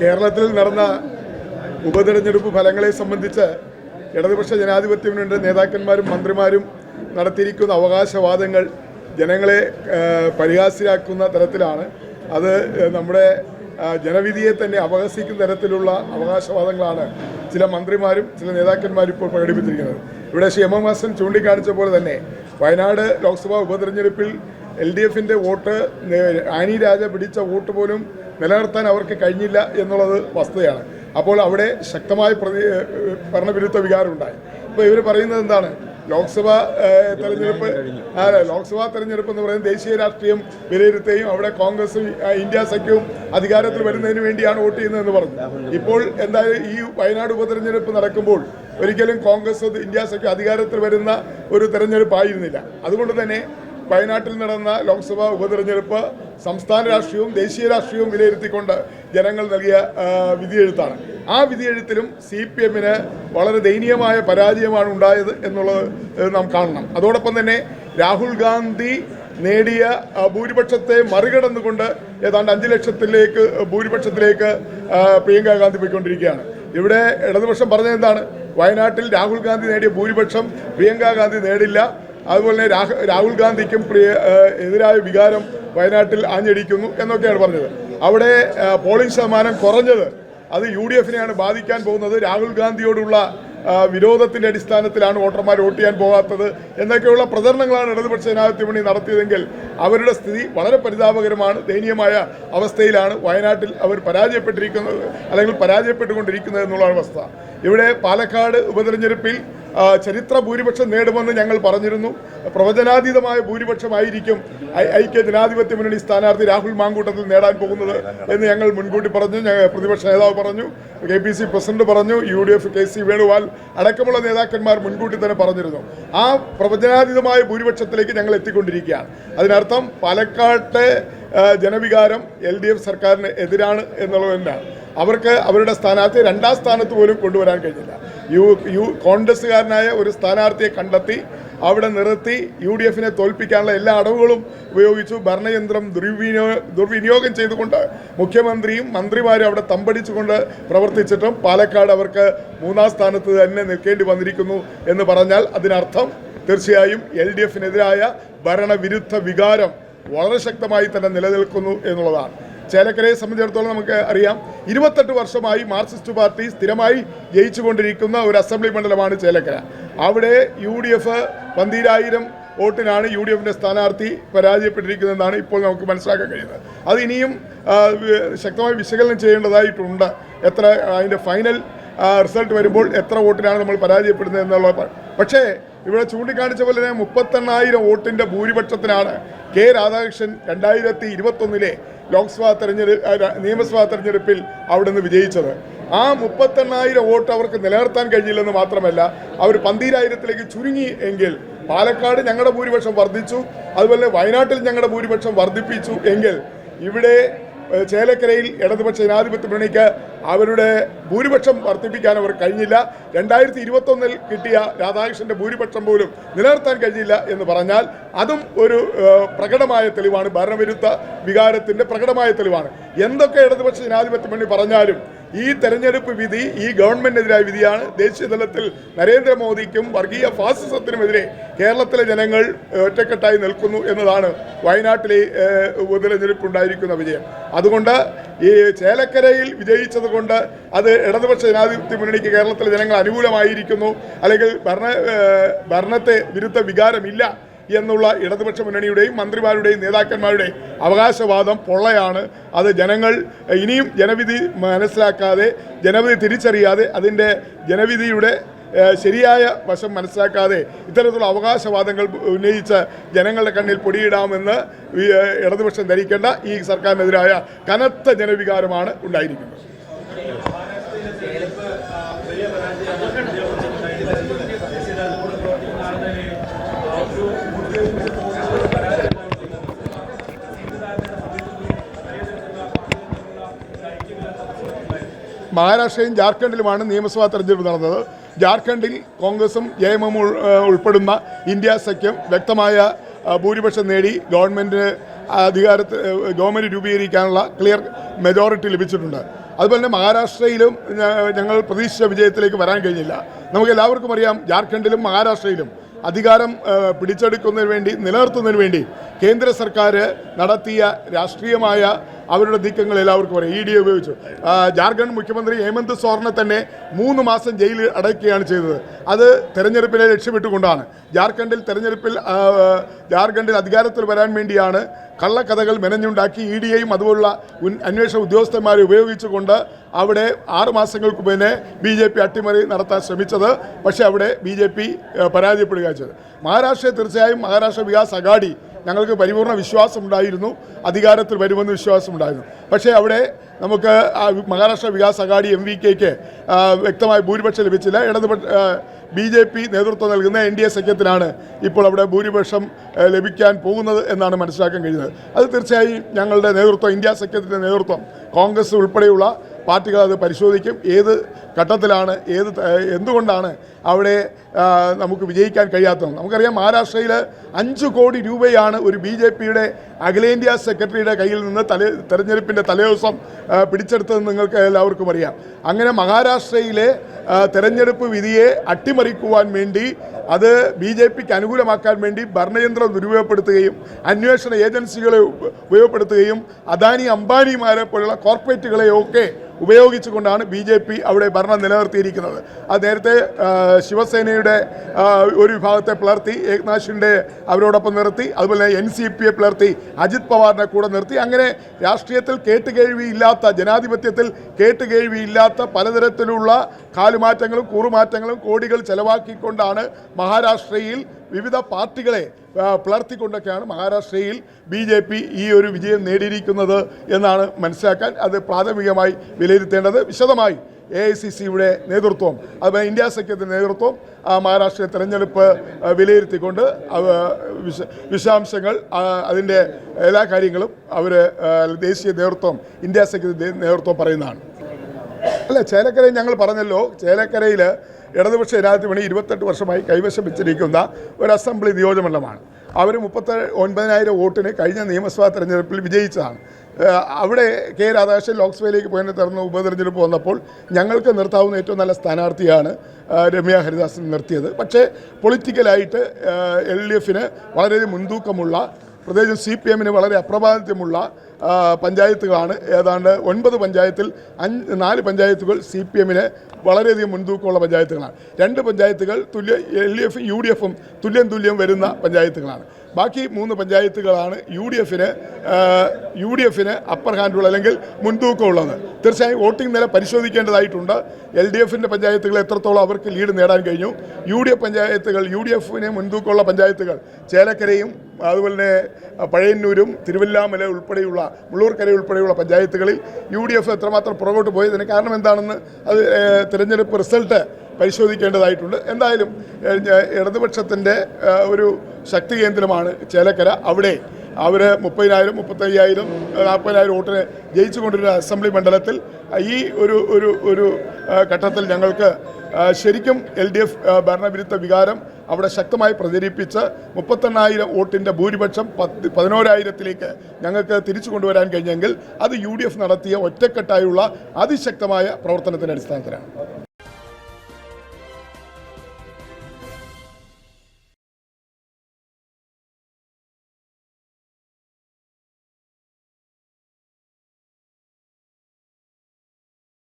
കേരളത്തിൽ നടന്ന ഉപതെരഞ്ഞെടുപ്പ് ഫലങ്ങളെ സംബന്ധിച്ച് ഇടതുപക്ഷ ജനാധിപത്യ മുന്നണിയുടെ നേതാക്കന്മാരും മന്ത്രിമാരും നടത്തിയിരിക്കുന്ന അവകാശവാദങ്ങൾ ജനങ്ങളെ പരിഹാസ്യരാക്കുന്ന തരത്തിലാണ്. അത് നമ്മുടെ ജനവിധിയെ തന്നെ അപഹസിക്കുന്ന തരത്തിലുള്ള അവകാശവാദങ്ങളാണ് ചില മന്ത്രിമാരും ചില നേതാക്കന്മാരും ഇപ്പോൾ പ്രകടിപ്പിച്ചിരിക്കുന്നത്. ഇവിടെ ശ്രീ എം എം ചൂണ്ടിക്കാണിച്ച പോലെ തന്നെ വയനാട് ലോക്സഭാ ഉപതെരഞ്ഞെടുപ്പിൽ എൽ ഡി എഫിന്റെ വോട്ട് ആനി രാജ പിടിച്ച വോട്ട് പോലും നിലനിർത്താൻ അവർക്ക് കഴിഞ്ഞില്ല എന്നുള്ളത് വസ്തുതയാണ്. അപ്പോൾ അവിടെ ശക്തമായ പ്രതി ഭരണവിരുദ്ധ വികാരമുണ്ടായി. അപ്പോൾ ഇവർ പറയുന്നത് എന്താണ്? ലോക്സഭാ തെരഞ്ഞെടുപ്പ് അതെ ലോക്സഭാ തെരഞ്ഞെടുപ്പ് എന്ന് പറയുന്നത് ദേശീയ രാഷ്ട്രീയം വിലയിരുത്തുകയും അവിടെ കോൺഗ്രസും ഇന്ത്യ സഖ്യവും അധികാരത്തിൽ വരുന്നതിന് വേണ്ടിയാണ് വോട്ട് ചെയ്യുന്നതെന്ന് പറഞ്ഞു. ഇപ്പോൾ എന്തായാലും ഈ വയനാട് ഉപതെരഞ്ഞെടുപ്പ് നടക്കുമ്പോൾ ഒരിക്കലും കോൺഗ്രസ് ഇന്ത്യ സഖ്യം അധികാരത്തിൽ വരുന്ന ഒരു തെരഞ്ഞെടുപ്പായിരുന്നില്ല. അതുകൊണ്ട് തന്നെ വയനാട്ടിൽ നടന്ന ലോക്സഭാ ഉപതെരഞ്ഞെടുപ്പ് സംസ്ഥാന രാഷ്ട്രീയവും ദേശീയ രാഷ്ട്രീയവും വിലയിരുത്തിക്കൊണ്ട് ജനങ്ങൾ നൽകിയ വിധിയെഴുത്താണ്. ആ വിധിയെഴുത്തിലും സി പി എമ്മിന് വളരെ ദയനീയമായ പരാജയമാണ് ഉണ്ടായത് എന്നുള്ളത് നാം കാണണം. അതോടൊപ്പം തന്നെ രാഹുൽ ഗാന്ധി നേടിയ ഭൂരിപക്ഷത്തെ മറികടന്നുകൊണ്ട് ഏതാണ്ട് അഞ്ച് ലക്ഷത്തിലേക്ക് ഭൂരിപക്ഷത്തിലേക്ക് പ്രിയങ്ക ഗാന്ധി പോയിക്കൊണ്ടിരിക്കുകയാണ്. ഇവിടെ ഇടതുപക്ഷം പറഞ്ഞത് എന്താണ്? വയനാട്ടിൽ രാഹുൽ ഗാന്ധി നേടിയ ഭൂരിപക്ഷം പ്രിയങ്ക ഗാന്ധി നേടില്ല. അതുപോലെ തന്നെ രാഹ- രാഹുൽ ഗാന്ധിക്കും പ്രിയ എതിരായ വികാരം വയനാട്ടിൽ ആഞ്ഞടിക്കുന്നു എന്നൊക്കെയാണ് പറഞ്ഞത്. അവിടെ പോളിംഗ് ശതമാനം കുറഞ്ഞത് അത് യു ഡി എഫിനെയാണ് ബാധിക്കാൻ പോകുന്നത്. രാഹുൽ ഗാന്ധിയോടുള്ള വിരോധത്തിന്റെ അടിസ്ഥാനത്തിലാണ് വോട്ടർമാർ വോട്ട് ചെയ്യാൻ പോകാത്തത് എന്നൊക്കെയുള്ള പ്രചരണങ്ങളാണ് ഇടതുപക്ഷ ജനാധിപത്യ മുന്നണി നടത്തിയതെങ്കിൽ അവരുടെ സ്ഥിതി വളരെ പരിതാപകരമാണ്. ദയനീയമായ അവസ്ഥയിലാണ് വയനാട്ടിൽ അവർ പരാജയപ്പെട്ടിരിക്കുന്നത് അല്ലെങ്കിൽ പരാജയപ്പെട്ടുകൊണ്ടിരിക്കുന്നത് എന്നുള്ള അവസ്ഥ. ഇവിടെ പാലക്കാട് ഉപതെരഞ്ഞെടുപ്പിൽ ചരിത്ര ഭൂരിപക്ഷം നേടുമെന്ന് ഞങ്ങൾ പറഞ്ഞിരുന്നു. പ്രവചനാതീതമായ ഭൂരിപക്ഷമായിരിക്കും ഐക്യ ജനാധിപത്യ മുന്നണി സ്ഥാനാർത്ഥി രാഹുൽ മാങ്കൂട്ടത്തിൽ നേടാൻ പോകുന്നത് എന്ന് ഞങ്ങൾ മുൻകൂട്ടി പറഞ്ഞു. പ്രതിപക്ഷ നേതാവ് പറഞ്ഞു. കെ പി സി പ്രസിഡന്റ് പറഞ്ഞു. U D F K C Venugopal അടക്കമുള്ള നേതാക്കന്മാർ മുൻകൂട്ടി തന്നെ പറഞ്ഞിരുന്നു. ആ പ്രവചനാതീതമായ ഭൂരിപക്ഷത്തിലേക്ക് ഞങ്ങൾ എത്തിക്കൊണ്ടിരിക്കുകയാണ്. അതിനർത്ഥം പാലക്കാട്ടെ ജനവികാരം എൽ ഡി എഫ് സർക്കാരിന് എതിരാണ് എന്നുള്ളത് തന്നെയാണ് അവർക്ക് അവരുടെ സ്ഥാനാർത്ഥിയെ രണ്ടാം സ്ഥാനത്ത് പോലും കൊണ്ടുവരാൻ കഴിഞ്ഞില്ല. യു യു കോൺഗ്രസ്സുകാരനായ ഒരു സ്ഥാനാർത്ഥിയെ കണ്ടെത്തി അവിടെ നിർത്തി യു ഡി എഫിനെ തോൽപ്പിക്കാനുള്ള എല്ലാ അടവുകളും ഉപയോഗിച്ചു ഭരണയന്ത്രം ദുർവിനിയോ ദുർവിനിയോഗം ചെയ്തുകൊണ്ട് മുഖ്യമന്ത്രിയും മന്ത്രിമാരും അവിടെ തമ്പടിച്ചുകൊണ്ട് പ്രവർത്തിച്ചിട്ടും പാലക്കാട് അവർക്ക് മൂന്നാം സ്ഥാനത്ത് തന്നെ നിൽക്കേണ്ടി വന്നിരിക്കുന്നു എന്ന് പറഞ്ഞാൽ അതിനർത്ഥം തീർച്ചയായും എൽ ഡി എഫിനെതിരായ ഭരണവിരുദ്ധ വികാരം വളരെ ശക്തമായി തന്നെ നിലനിൽക്കുന്നു എന്നുള്ളതാണ്. ചേലക്കരയെ സംബന്ധിച്ചിടത്തോളം നമുക്ക് അറിയാം. ഇരുപത്തെട്ട് വർഷമായി മാർക്സിസ്റ്റ് പാർട്ടി സ്ഥിരമായി ജയിച്ചുകൊണ്ടിരിക്കുന്ന ഒരു അസംബ്ലി മണ്ഡലമാണ് ചേലക്കര. അവിടെ യു ഡി എഫ് പന്തീരായിരം വോട്ടിനാണ് യു ഡി എഫിന്റെ സ്ഥാനാർത്ഥി പരാജയപ്പെട്ടിരിക്കുന്നതെന്നാണ് ഇപ്പോൾ നമുക്ക് മനസ്സിലാക്കാൻ കഴിയുന്നത്. അത് ഇനിയും ശക്തമായി വിശകലനം ചെയ്യേണ്ടതായിട്ടുണ്ട്. എത്ര അതിന്റെ ഫൈനൽ റിസൾട്ട് വരുമ്പോൾ എത്ര വോട്ടിനാണ് നമ്മൾ പരാജയപ്പെടുന്നത് എന്നുള്ള പക്ഷേ ഇവിടെ ചൂണ്ടിക്കാണിച്ച പോലെ തന്നെ മുപ്പത്തെണ്ണായിരം വോട്ടിന്റെ ഭൂരിപക്ഷത്തിനാണ് കെ രാധാകൃഷ്ണൻ രണ്ടായിരത്തി ഇരുപത്തൊന്നിലെ ലോക്സഭാ തെരഞ്ഞെടുപ്പ് നിയമസഭാ തെരഞ്ഞെടുപ്പിൽ അവിടെ നിന്ന് വിജയിച്ചത്. ആ മുപ്പത്തെണ്ണായിരം വോട്ട് അവർക്ക് നിലനിർത്താൻ കഴിഞ്ഞില്ലെന്ന് മാത്രമല്ല അവർ പന്തീരായിരത്തിലേക്ക് ചുരുങ്ങി എങ്കിൽ പാലക്കാട് ഞങ്ങളുടെ ഭൂരിപക്ഷം വർദ്ധിച്ചു. അതുപോലെ വയനാട്ടിൽ ഞങ്ങളുടെ ഭൂരിപക്ഷം വർദ്ധിപ്പിച്ചു എങ്കിൽ ഇവിടെ ചേലക്കരയിൽ ഇടതുപക്ഷ ജനാധിപത്യ മുന്നണിക്ക് അവരുടെ ഭൂരിപക്ഷം വർദ്ധിപ്പിക്കാൻ അവർ കഴിഞ്ഞില്ല. രണ്ടായിരത്തി ഇരുപത്തൊന്നിൽ കിട്ടിയ രാധാകൃഷ്ണന്റെ ഭൂരിപക്ഷം പോലും നിലനിർത്താൻ കഴിഞ്ഞില്ല എന്ന് പറഞ്ഞാൽ അതും ഒരു പ്രകടമായ തെളിവാണ്. ഭരണവിരുദ്ധ വികാരത്തിന്റെ പ്രകടമായ തെളിവാണ്. എന്തൊക്കെ ഇടതുപക്ഷ ജനാധിപത്യ മുന്നണി പറഞ്ഞാലും ഈ തെരഞ്ഞെടുപ്പ് വിധി ഈ ഗവൺമെന്റിനെതിരായ വിധിയാണ്. ദേശീയ തലത്തിൽ നരേന്ദ്രമോദിക്കും വർഗീയ ഫാസിസത്തിനുമെതിരെ കേരളത്തിലെ ജനങ്ങൾ ഒറ്റക്കെട്ടായി നിൽക്കുന്നു എന്നതാണ് വയനാട്ടിലെ ഉപതെരഞ്ഞെടുപ്പുണ്ടായിരിക്കുന്ന വിജയം. അതുകൊണ്ട് ഈ ചേലക്കരയിൽ വിജയിച്ചത് കൊണ്ട് അത് ഇടതുപക്ഷ ജനാധിപത്യ മുന്നണിക്ക് കേരളത്തിലെ ജനങ്ങൾ അനുകൂലമായിരിക്കുന്നു. അല്ലെങ്കിൽ ഭരണ ഭരണത്തെ വിരുദ്ധ വികാരമില്ല. എന്നുള്ള ഇടതുപക്ഷ മുന്നണിയുടെയും മന്ത്രിമാരുടെയും നേതാക്കന്മാരുടെയും അവകാശവാദം പൊള്ളയാണ്. അത് ജനങ്ങൾ ഇനിയും ജനവിധി മനസ്സിലാക്കാതെ ജനവിധി തിരിച്ചറിയാതെ അതിന്റെ ജനവിധിയുടെ ശരിയായ വശം മനസ്സിലാക്കാതെ ഇത്തരത്തിലുള്ള അവകാശവാദങ്ങൾ ഉന്നയിച്ച് ജനങ്ങളുടെ കണ്ണിൽ പൊടിയിടാമെന്ന് ഇടതുപക്ഷം ധരിക്കേണ്ട ഈ സർക്കാരിനെതിരായ കനത്ത ജനവികാരമാണ് ഉണ്ടായിരിക്കുന്നത്. മഹാരാഷ്ട്രയും ജാർഖണ്ഡിലുമാണ് നിയമസഭാ തെരഞ്ഞെടുപ്പ് നടന്നത്. ജാർഖണ്ഡിൽ കോൺഗ്രസും ജെ എം എം ഉൾപ്പെടുന്ന ഇന്ത്യ സഖ്യം വ്യക്തമായ ഭൂരിപക്ഷം നേടി ഗവൺമെന്റിന് അധികാരത്തിൽ ഗവൺമെന്റ് രൂപീകരിക്കാനുള്ള ക്ലിയർ മെജോറിറ്റി ലഭിച്ചിട്ടുണ്ട്. അതുപോലെ തന്നെ മഹാരാഷ്ട്രയിലും ഞങ്ങൾ പ്രതീക്ഷിച്ച വിജയത്തിലേക്ക് വരാൻ കഴിഞ്ഞില്ല. നമുക്ക് എല്ലാവർക്കും അറിയാം ജാർഖണ്ഡിലും മഹാരാഷ്ട്രയിലും അധികാരം പിടിച്ചെടുക്കുന്നതിന് വേണ്ടി നിലനിർത്തുന്നതിന് വേണ്ടി കേന്ദ്ര സർക്കാർ നടത്തിയ രാഷ്ട്രീയമായ അവരുടെ നീക്കങ്ങൾ എല്ലാവർക്കും അറിയാം. ഇ ഡി ഉപയോഗിച്ചു. ജാർഖണ്ഡ് മുഖ്യമന്ത്രി ഹേമന്ത് സോറിനെ തന്നെ മൂന്ന് മാസം ജയിലിൽ അടയ്ക്കുകയാണ് ചെയ്തത്. അത് തെരഞ്ഞെടുപ്പിനെ ലക്ഷ്യമിട്ടുകൊണ്ടാണ്. ജാർഖണ്ഡിൽ തെരഞ്ഞെടുപ്പിൽ ജാർഖണ്ഡിൽ അധികാരത്തിൽ വരാൻ വേണ്ടിയാണ് കള്ളക്കഥകൾ മെനഞ്ഞുണ്ടാക്കി ഇ ഡിയെയും അതുപോലുള്ള അന്വേഷണ ഉദ്യോഗസ്ഥന്മാരെ ഉപയോഗിച്ചുകൊണ്ട് അവിടെ ആറ് മാസങ്ങൾക്ക് മുന്നേ ബി ജെ പി അട്ടിമറി നടത്താൻ ശ്രമിച്ചത്. പക്ഷേ അവിടെ ബി ജെ പി പരാജയപ്പെടുക ചെയ്തത്. മഹാരാഷ്ട്രയെ തീർച്ചയായും മഹാരാഷ്ട്ര വികാസ് അഗാഡി ഞങ്ങൾക്ക് പരിപൂർണ വിശ്വാസമുണ്ടായിരുന്നു അധികാരത്തിൽ വരുമെന്ന് വിശ്വാസമുണ്ടായിരുന്നു. പക്ഷേ അവിടെ നമുക്ക് മഹാരാഷ്ട്ര വികാസ് അഗാഡി എം വി കെക്ക് വ്യക്തമായ ഭൂരിപക്ഷം ലഭിച്ചില്ല. ഇടതുപക്ഷ ബി ജെ പി നേതൃത്വം നൽകുന്ന എൻ ഡി എ സഖ്യത്തിനാണ് ഇപ്പോൾ അവിടെ ഭൂരിപക്ഷം ലഭിക്കാൻ പോകുന്നത് എന്നാണ് മനസ്സിലാക്കാൻ കഴിയുന്നത്. അത് തീർച്ചയായും ഞങ്ങളുടെ നേതൃത്വം ഇന്ത്യ സഖ്യത്തിന്റെ നേതൃത്വം കോൺഗ്രസ് ഉൾപ്പെടെയുള്ള പാർട്ടികൾ അത് പരിശോധിക്കും. ഏത് ഘട്ടത്തിലാണ് ഏത് എന്തുകൊണ്ടാണ് അവിടെ നമുക്ക് വിജയിക്കാൻ കഴിയാത്തത്? നമുക്കറിയാം മഹാരാഷ്ട്രയിൽ അഞ്ച് കോടി രൂപയാണ് ഒരു ബി ജെ പിയുടെ അഖിലേന്ത്യാ സെക്രട്ടറിയുടെ കയ്യിൽ നിന്ന് തലേ തെരഞ്ഞെടുപ്പിന്റെ തലേദിവസം പിടിച്ചെടുത്തതെന്ന് നിങ്ങൾക്ക് എല്ലാവർക്കും അറിയാം. അങ്ങനെ മഹാരാഷ്ട്രയിലെ തെരഞ്ഞെടുപ്പ് വിധിയെ അട്ടിമറിക്കുവാൻ വേണ്ടി അത് ബി ജെ പിക്ക് അനുകൂലമാക്കാൻ വേണ്ടി ഭരണയന്ത്രം ദുരുപയോഗപ്പെടുത്തുകയും അന്വേഷണ ഏജൻസികളെ ഉപയോഗപ്പെടുത്തുകയും അദാനി അംബാനിമാരെ പോലുള്ള കോർപ്പറേറ്റുകളെയൊക്കെ ഉപയോഗിച്ചുകൊണ്ടാണ് ബി ജെ പി അവിടെ ഭരണം നിലനിർത്തിയിരിക്കുന്നത്. അത് നേരത്തെ ശിവസേനയുടെ ഒരു വിഭാഗത്തെ പിളർത്തി ഏക്നാഥിന്റെ അവരോടൊപ്പം നിർത്തി അതുപോലെ എൻ സി പിയെ പിളർത്തി അജിത് പവാറിനെ കൂടെ നിർത്തി. അങ്ങനെ രാഷ്ട്രീയത്തിൽ കേട്ടുകേഴ്വിയില്ലാത്ത ജനാധിപത്യത്തിൽ കേട്ടുകേഴ്വിയില്ലാത്ത പലതരത്തിലുള്ള കാലുമാറ്റങ്ങളും കൂറുമാറ്റങ്ങളും കോടികൾ ചെലവാക്കിക്കൊണ്ടാണ് മഹാരാഷ്ട്രയിൽ വിവിധ പാർട്ടികളെ പിളർത്തിക്കൊണ്ടൊക്കെയാണ് മഹാരാഷ്ട്രയിൽ ബി ജെ പി ഈ ഒരു വിജയം നേടിയിരിക്കുന്നത് എന്നാണ് മനസ്സിലാക്കാൻ അത് പ്രാഥമികമായി വിലയിരുത്തേണ്ടത്. വിശദമായി എ ഐ സി സിയുടെ നേതൃത്വം അതുപോലെ ഇന്ത്യ സഖ്യത്തിന്റെ നേതൃത്വം ആ, മഹാരാഷ്ട്ര തെരഞ്ഞെടുപ്പ് വിലയിരുത്തിക്കൊണ്ട് വിശദാംശങ്ങൾ അതിന്റെ എല്ലാ കാര്യങ്ങളും അവർ ദേശീയ നേതൃത്വം ഇന്ത്യ സഖ്യത്തിന്റെ നേതൃത്വം പറയുന്നതാണ്. അല്ല ചേലക്കരയിൽ ഞങ്ങൾ പറഞ്ഞല്ലോ ചേലക്കരയിൽ ഇടതുപക്ഷ ജനാധിപത്യ ഇരുപത്തെട്ട് വർഷമായി കൈവശം വെച്ചിരിക്കുന്ന ഒരു അസംബ്ലി നിയോജകമണ്ഡലമാണ്. അവർ മുപ്പത്തി ഒൻപതിനായിരം വോട്ടിന് കഴിഞ്ഞ നിയമസഭാ തെരഞ്ഞെടുപ്പിൽ വിജയിച്ചതാണ്. അവിടെ കെ രാധാകൃഷ്ണൻ ലോക്സഭയിലേക്ക് പോയതിനെ തുടർന്ന് ഉപതെരഞ്ഞെടുപ്പ് വന്നപ്പോൾ ഞങ്ങൾക്ക് നിർത്താവുന്ന ഏറ്റവും നല്ല സ്ഥാനാർത്ഥിയാണ് രമ്യ ഹരിദാസൻ നിർത്തിയത്. പക്ഷേ പൊളിറ്റിക്കലായിട്ട് എൽ ഡി എഫിന് വളരെയധികം മുൻതൂക്കമുള്ള പ്രത്യേകിച്ചും സി പി എമ്മിന് വളരെ അപ്രഭാവിത്യമുള്ള പഞ്ചായത്തുകളാണ്. ഏതാണ്ട് ഒൻപത് പഞ്ചായത്തിൽ അഞ്ച് നാല് പഞ്ചായത്തുകൾ സി പി എമ്മിന് വളരെയധികം മുൻതൂക്കമുള്ള പഞ്ചായത്തുകളാണ്. രണ്ട് പഞ്ചായത്തുകൾ തുല്യ എൽ ഡി എഫും യു ഡി എഫും തുല്യം തുല്യം വരുന്ന പഞ്ചായത്തുകളാണ്. ബാക്കി മൂന്ന് പഞ്ചായത്തുകളാണ് യു ഡി എഫിന് യു ഡി എഫിന് അപ്പർ ഹാൻഡുള്ള അല്ലെങ്കിൽ മുൻതൂക്കമുള്ളത് തീർച്ചയായും വോട്ടിംഗ് നില പരിശോധിക്കേണ്ടതായിട്ടുണ്ട്. എൽ ഡി എഫിന്റെ പഞ്ചായത്തുകൾ എത്രത്തോളം അവർക്ക് ലീഡ് നേടാൻ കഴിഞ്ഞു. യു ഡി എഫ് പഞ്ചായത്തുകൾ യു ഡി എഫിന് മുൻതൂക്കമുള്ള പഞ്ചായത്തുകൾ ചേലക്കരയും അതുപോലെ തന്നെ പഴയന്നൂരും തിരുവല്ലാമല ഉൾപ്പെടെയുള്ള മുള്ളൂർക്കര ഉൾപ്പെടെയുള്ള പഞ്ചായത്തുകളിൽ യു ഡി എഫ് എത്രമാത്രം പുറകോട്ട് പോയതിന് കാരണം എന്താണെന്ന് അത് തിരഞ്ഞെടുപ്പ് റിസൾട്ട് പരിശോധിക്കേണ്ടതായിട്ടുണ്ട്. എന്തായാലും ഇടതുപക്ഷത്തിന്റെ ഒരു ശക്തി കേന്ദ്രമാണ് ചേലക്കര. അവിടെ അവർ മുപ്പതിനായിരം മുപ്പത്തയ്യായിരം നാൽപ്പതിനായിരം വോട്ടിന് ജയിച്ചു കൊണ്ടിരുന്ന അസംബ്ലി മണ്ഡലത്തിൽ ഈ ഒരു ഒരു ഒരു ഘട്ടത്തിൽ ഞങ്ങൾക്ക് ശരിക്കും എൽ ഡി എഫ് ഭരണവിരുദ്ധ വികാരം അവിടെ ശക്തമായി പ്രചരിപ്പിച്ച് മുപ്പത്തെണ്ണായിരം വോട്ടിന്റെ ഭൂരിപക്ഷം പത്ത് പതിനോരായിരത്തിലേക്ക് ഞങ്ങൾക്ക് തിരിച്ചു കൊണ്ടുവരാൻ കഴിഞ്ഞെങ്കിൽ അത് യു നടത്തിയ ഒറ്റക്കെട്ടായുള്ള അതിശക്തമായ പ്രവർത്തനത്തിന്റെ അടിസ്ഥാനത്തിലാണ്.